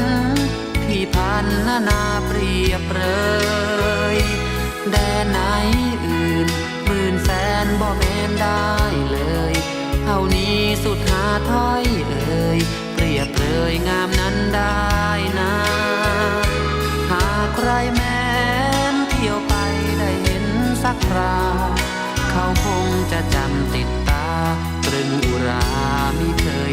ันที่พันนานาเปรียบเปรยแดนไหนอื่นหมื่นแสนบ่แม่นได้เลยเท่านี้สุดหาถ้อยเอ่ยเปรียบเลยงามนั้นได้นะ หากใครแม้นเที่ยวไปได้เห็นสักคราเขาคงจะจำติดตาตรึงอุรามิเคย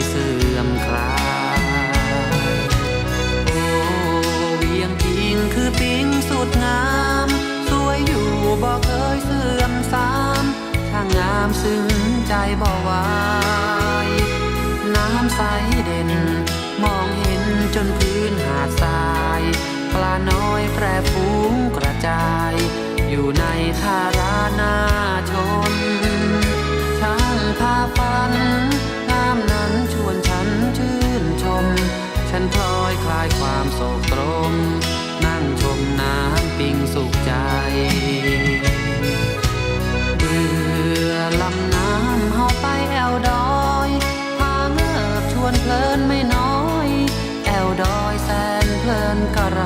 ช่ามซึ้งใจบ่ไวายน้ำใสเด่น มองเห็นจนพื้นหาดทราย ปลาน้อยแปรฟูงกระจาย อยู่ในทารานาชนช่างพาฝันงามนั้นชวนฉันชื่นชม ฉันพลอยคลายความโศกตรม นั่งชมน้ำปิงสุขใจ นเพลินกระไร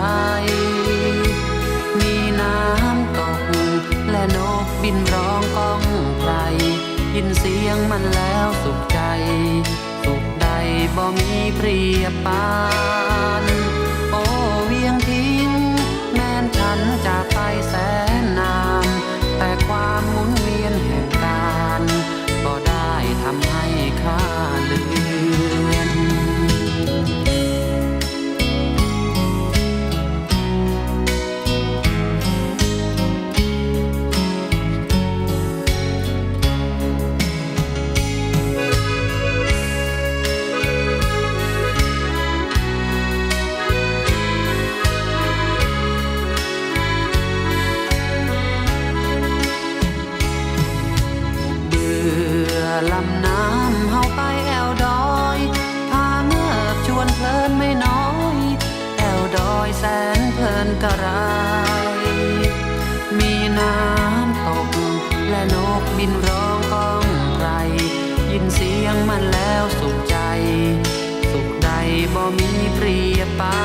มีน้ำตก และนกบินร้องก้องไพรยินเสียงมันแล้วสุขใจ สุขใดบ่มีเปรียบปาน น้ำเฮาไปแอวดอย พาเมื่อบชวนเพลินไม่น้อย แอวดอยแสนเพลินกระไร มีน้ำตก และนกบินร้องก้องไพรยินเสียงมันแล้วสุขใจ สุขใดบ่มีเปรียบปา